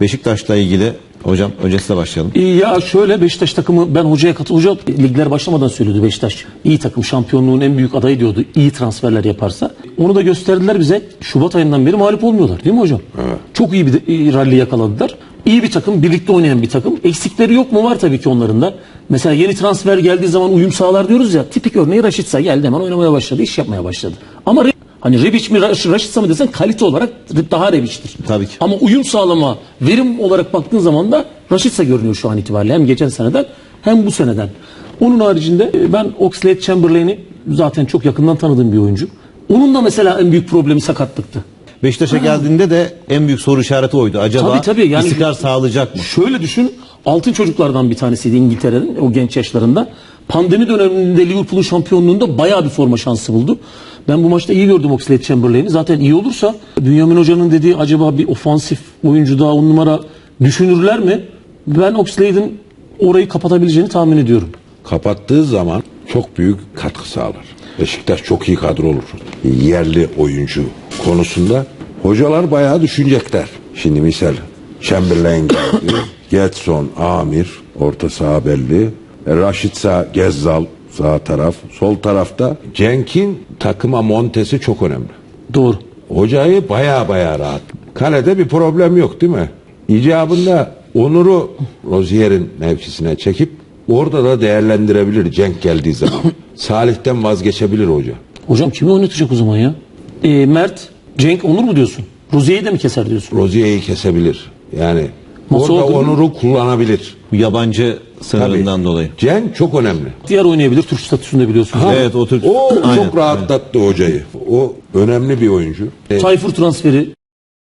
Beşiktaş'la ilgili hocam önce size başlayalım. Ya şöyle Beşiktaş takımı ben hocaya katıl hoca ligler başlamadan söylüyordu Beşiktaş. İyi takım şampiyonluğun en büyük adayı diyordu. İyi transferler yaparsa. Onu da gösterdiler bize. Şubat ayından beri mağlup olmuyorlar değil mi hocam? Çok iyi bir rally yakaladılar. İyi bir takım, birlikte oynayan bir takım. Eksikleri yok mu? Var tabii ki onların da. Mesela yeni transfer geldiği zaman uyum sağlar diyoruz ya. Tipik örneği Raşitsa geldi hemen oynamaya başladı, iş yapmaya başladı. Ama hani Rebic mi Raş- Raşitsa mı desen kalite olarak daha Rebic'tir. Tabii ki. Ama uyum sağlama, verim olarak baktığın zaman da Raşitsa görünüyor şu an itibariyle. Hem geçen seneden hem bu seneden. Onun haricinde e, ben Oxlade Chamberlain'i zaten çok yakından tanıdığım bir oyuncu. Onun da mesela en büyük problemi sakatlıktı. Beşiktaş'a geldiğinde de en büyük soru işareti oydu. Acaba Tabii, tabii, yani- istikrar sağlayacak mı? Şöyle düşün, altın çocuklardan bir tanesiydi İngiltere'nin o genç yaşlarında. Pandemi döneminde Liverpool'un şampiyonluğunda bayağı bir forma şansı buldu. Ben bu maçta iyi gördüm Oxlade Chamberlain'i. Zaten iyi olursa Bünyamin Hoca'nın dediği acaba bir ofansif oyuncu daha on numara düşünürler mi? Ben Oxlade'in orayı kapatabileceğini tahmin ediyorum. kapattığı zaman çok büyük katkı sağlar. Beşiktaş çok iyi kadro olur. Yerli oyuncu konusunda hocalar bayağı düşünecekler. Şimdi misal Chamberlain geldi, Getson, Amir, orta saha belli. E, Raşitsa, Gezzal, sağ taraf. Sol tarafta Cenk'in takıma montesi çok önemli. Doğru. Hocayı baya baya rahat. Kalede bir problem yok değil mi? İcabında Onur'u Rozier'in mevkisine çekip orada da değerlendirebilir Cenk geldiği zaman. Salih'ten vazgeçebilir hoca. Hocam kimi oynatacak o zaman ya? Ee, Mert, Cenk, Onur mu diyorsun? Ruziye'yi de mi keser diyorsun? Rozier'i kesebilir. Yani Masa orada oldu değil mi? Onur'u kullanabilir. Bu yabancı sınırından dolayı. Cenk çok önemli. Diğer oynayabilir Türk statüsünde biliyorsunuz. Evet o Türk. O Aynen, çok rahatlattı hocayı. O önemli bir oyuncu. E, Tayfur transferi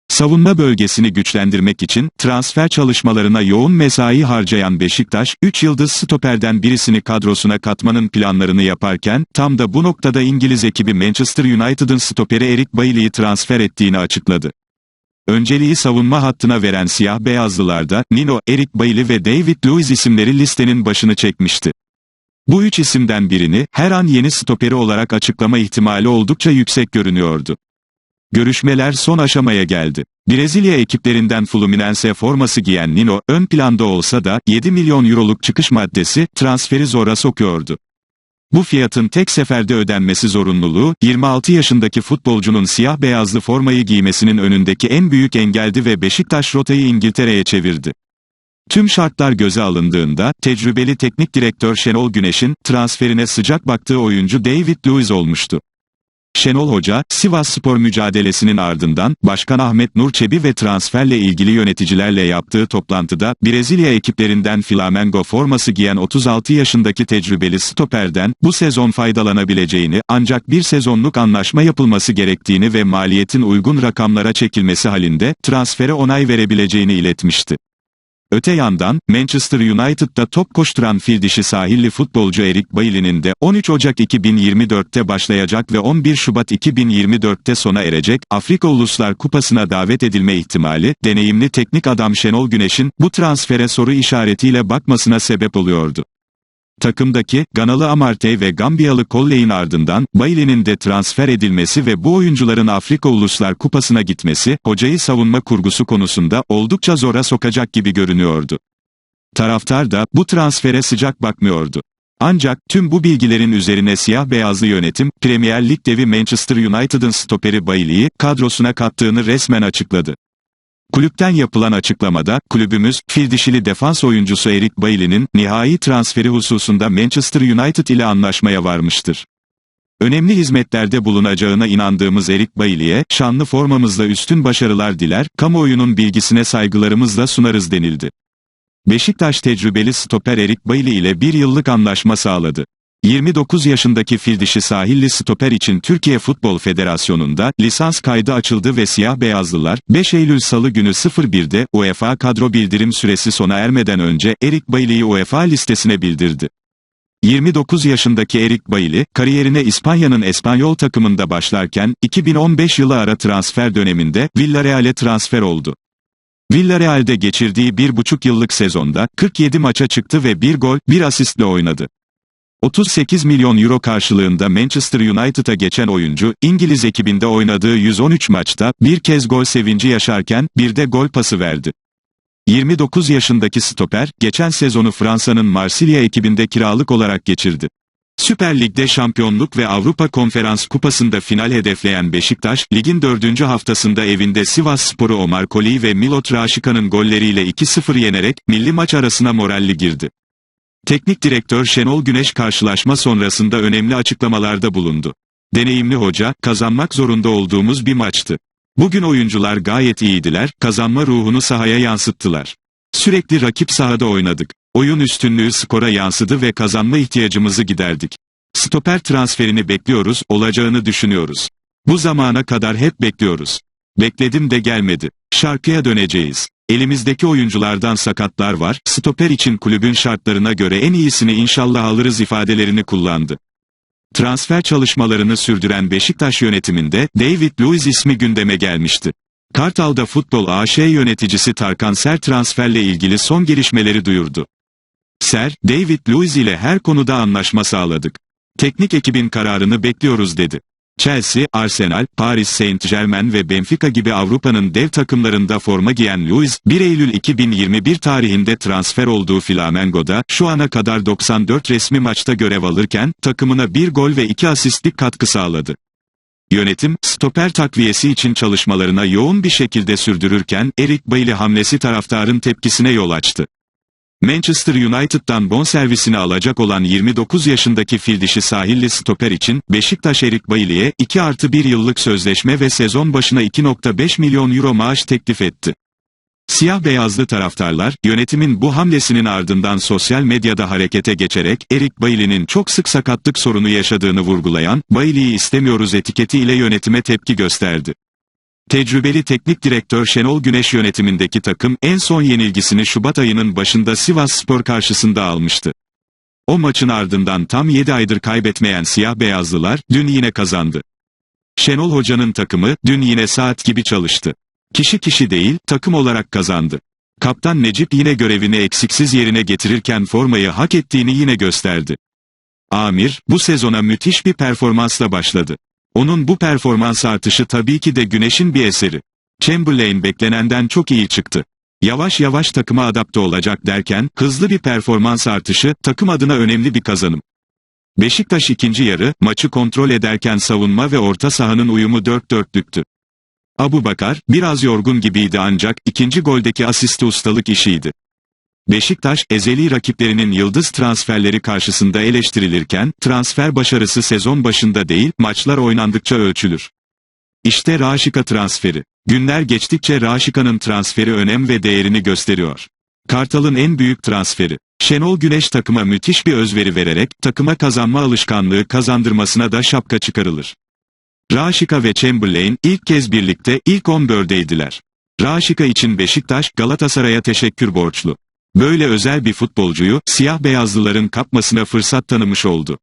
Savunma bölgesini güçlendirmek için transfer çalışmalarına yoğun mesai harcayan Beşiktaş, 3 yıldız stoperden birisini kadrosuna katmanın planlarını yaparken, tam da bu noktada İngiliz ekibi Manchester United'ın stoperi Eric Bailly'i transfer ettiğini açıkladı. Önceliği savunma hattına veren siyah beyazlılarda, Nino, Eric Bailly ve David Luiz isimleri listenin başını çekmişti. Bu üç isimden birini, her an yeni stoperi olarak açıklama ihtimali oldukça yüksek görünüyordu. Görüşmeler son aşamaya geldi. Brezilya ekiplerinden Fluminense forması giyen Nino, ön planda olsa da 7 milyon euroluk çıkış maddesi transferi zora sokuyordu. Bu fiyatın tek seferde ödenmesi zorunluluğu, 26 yaşındaki futbolcunun siyah beyazlı formayı giymesinin önündeki en büyük engeldi ve Beşiktaş rotayı İngiltere'ye çevirdi. Tüm şartlar göze alındığında, tecrübeli teknik direktör Şenol Güneş'in, transferine sıcak baktığı oyuncu David Luiz olmuştu. Şenol Hoca, Sivas Spor mücadelesinin ardından, Başkan Ahmet Nur Çebi ve transferle ilgili yöneticilerle yaptığı toplantıda, Brezilya ekiplerinden Flamengo forması giyen 36 yaşındaki tecrübeli stoperden, bu sezon faydalanabileceğini, ancak bir sezonluk anlaşma yapılması gerektiğini ve maliyetin uygun rakamlara çekilmesi halinde, transfere onay verebileceğini iletmişti. Öte yandan, Manchester United'da top koşturan fil sahilli futbolcu Eric Bailly'nin de 13 Ocak 2024'te başlayacak ve 11 Şubat 2024'te sona erecek Afrika Uluslar Kupası'na davet edilme ihtimali, deneyimli teknik adam Şenol Güneş'in bu transfere soru işaretiyle bakmasına sebep oluyordu. Takımdaki, Ganalı Amartey ve Gambiyalı Colley'in ardından, Bailey'nin de transfer edilmesi ve bu oyuncuların Afrika Uluslar Kupası'na gitmesi, hocayı savunma kurgusu konusunda oldukça zora sokacak gibi görünüyordu. Taraftar da bu transfere sıcak bakmıyordu. Ancak tüm bu bilgilerin üzerine siyah beyazlı yönetim, Premier Lig devi Manchester United'ın stoperi Bailey'i kadrosuna kattığını resmen açıkladı. Kulüpten yapılan açıklamada, kulübümüz, fil dişili defans oyuncusu Eric Bailly'nin, nihai transferi hususunda Manchester United ile anlaşmaya varmıştır. Önemli hizmetlerde bulunacağına inandığımız Eric Bailly'e, şanlı formamızla üstün başarılar diler, kamuoyunun bilgisine saygılarımızla sunarız denildi. Beşiktaş tecrübeli stoper Eric Bailly ile bir yıllık anlaşma sağladı. 29 yaşındaki fil dişi sahilli stoper için Türkiye Futbol Federasyonu'nda lisans kaydı açıldı ve siyah beyazlılar 5 Eylül Salı günü 01'de UEFA kadro bildirim süresi sona ermeden önce Eric Bailly'yi UEFA listesine bildirdi. 29 yaşındaki Eric Bailly, kariyerine İspanya'nın Espanyol takımında başlarken, 2015 yılı ara transfer döneminde Villarreal'e transfer oldu. Villarreal'de geçirdiği bir buçuk yıllık sezonda 47 maça çıktı ve bir gol, bir asistle oynadı. 38 milyon euro karşılığında Manchester United'a geçen oyuncu, İngiliz ekibinde oynadığı 113 maçta bir kez gol sevinci yaşarken bir de gol pası verdi. 29 yaşındaki stoper, geçen sezonu Fransa'nın Marsilya ekibinde kiralık olarak geçirdi. Süper Lig'de şampiyonluk ve Avrupa Konferans Kupası'nda final hedefleyen Beşiktaş, ligin dördüncü haftasında evinde Sivas Sporu Omar Koli ve Milot Raşika'nın golleriyle 2-0 yenerek, milli maç arasına moralli girdi. Teknik direktör Şenol Güneş karşılaşma sonrasında önemli açıklamalarda bulundu. Deneyimli hoca, kazanmak zorunda olduğumuz bir maçtı. Bugün oyuncular gayet iyiydiler, kazanma ruhunu sahaya yansıttılar. Sürekli rakip sahada oynadık. Oyun üstünlüğü skora yansıdı ve kazanma ihtiyacımızı giderdik. Stoper transferini bekliyoruz, olacağını düşünüyoruz. Bu zamana kadar hep bekliyoruz. Bekledim de gelmedi. Şarkıya döneceğiz. Elimizdeki oyunculardan sakatlar var, stoper için kulübün şartlarına göre en iyisini inşallah alırız ifadelerini kullandı. Transfer çalışmalarını sürdüren Beşiktaş yönetiminde David Luiz ismi gündeme gelmişti. Kartal'da Futbol AŞ yöneticisi Tarkan Ser transferle ilgili son gelişmeleri duyurdu. Ser, David Luiz ile her konuda anlaşma sağladık. Teknik ekibin kararını bekliyoruz dedi. Chelsea, Arsenal, Paris Saint-Germain ve Benfica gibi Avrupa'nın dev takımlarında forma giyen Luiz, 1 Eylül 2021 tarihinde transfer olduğu Flamengo'da, şu ana kadar 94 resmi maçta görev alırken, takımına 1 gol ve 2 asistlik katkı sağladı. Yönetim, stoper takviyesi için çalışmalarına yoğun bir şekilde sürdürürken, Eric Bailly hamlesi taraftarın tepkisine yol açtı. Manchester United'dan bonservisini alacak olan 29 yaşındaki fil dişi sahilli stoper için, Beşiktaş Eric Bailly'e 2 artı 1 yıllık sözleşme ve sezon başına 2.5 milyon euro maaş teklif etti. Siyah beyazlı taraftarlar, yönetimin bu hamlesinin ardından sosyal medyada harekete geçerek, Eric Bailly'nin çok sık sakatlık sorunu yaşadığını vurgulayan, Bailly'yi istemiyoruz etiketi ile yönetime tepki gösterdi. Tecrübeli teknik direktör Şenol Güneş yönetimindeki takım en son yenilgisini Şubat ayının başında Sivas Spor karşısında almıştı. O maçın ardından tam 7 aydır kaybetmeyen siyah beyazlılar dün yine kazandı. Şenol Hoca'nın takımı dün yine saat gibi çalıştı. Kişi kişi değil, takım olarak kazandı. Kaptan Necip yine görevini eksiksiz yerine getirirken formayı hak ettiğini yine gösterdi. Amir, bu sezona müthiş bir performansla başladı. Onun bu performans artışı tabii ki de Güneş'in bir eseri. Chamberlain beklenenden çok iyi çıktı. Yavaş yavaş takıma adapte olacak derken, hızlı bir performans artışı, takım adına önemli bir kazanım. Beşiktaş ikinci yarı, maçı kontrol ederken savunma ve orta sahanın uyumu dört dörtlüktü. Abu Bakar, biraz yorgun gibiydi ancak, ikinci goldeki asisti ustalık işiydi. Beşiktaş, ezeli rakiplerinin yıldız transferleri karşısında eleştirilirken, transfer başarısı sezon başında değil, maçlar oynandıkça ölçülür. İşte Raşika transferi. Günler geçtikçe Raşika'nın transferi önem ve değerini gösteriyor. Kartal'ın en büyük transferi. Şenol Güneş takıma müthiş bir özveri vererek, takıma kazanma alışkanlığı kazandırmasına da şapka çıkarılır. Raşika ve Chamberlain, ilk kez birlikte, ilk 11'deydiler. Raşika için Beşiktaş, Galatasaray'a teşekkür borçlu. Böyle özel bir futbolcuyu, siyah beyazlıların kapmasına fırsat tanımış oldu.